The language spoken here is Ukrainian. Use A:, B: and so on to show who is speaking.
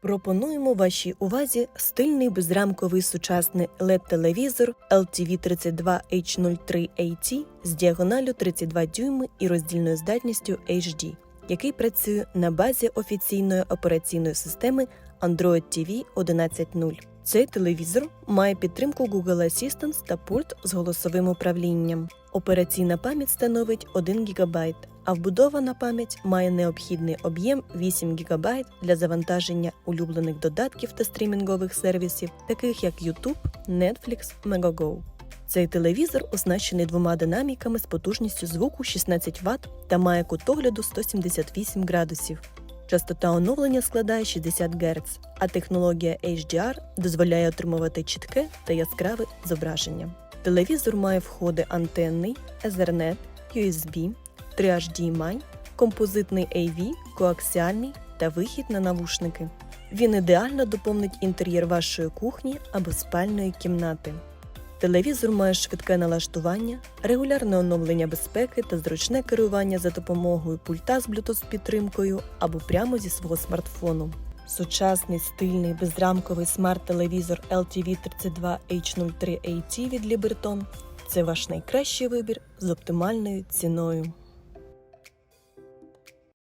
A: Пропонуємо вашій увазі стильний безрамковий сучасний LED-телевізор LTV32H03AT з діагоналю 32 дюйми і роздільною здатністю HD, який працює на базі офіційної операційної системи Android TV 11.0. Цей телевізор має підтримку Google Assistant та пульт з голосовим управлінням. Операційна пам'ять становить 1 ГБ, а вбудована пам'ять має необхідний об'єм 8 ГБ для завантаження улюблених додатків та стрімінгових сервісів, таких як YouTube, Netflix, Megogo. Цей телевізор оснащений двома динаміками з потужністю звуку 16 Вт та має кутогляду 178 градусів. Частота оновлення складає 60 Гц, а технологія HDR дозволяє отримувати чітке та яскраве зображення. Телевізор має входи антенний, Ethernet, USB, 3 HDMI, композитний AV, коаксіальний та вихід на навушники. Він ідеально доповнить інтер'єр вашої кухні або спальної кімнати. Телевізор має швидке налаштування, регулярне оновлення безпеки та зручне керування за допомогою пульта з Bluetooth підтримкою або прямо зі свого смартфону. Сучасний стильний безрамковий смарт-телевізор LTV32H03AT від Liberton – це ваш найкращий вибір з оптимальною ціною.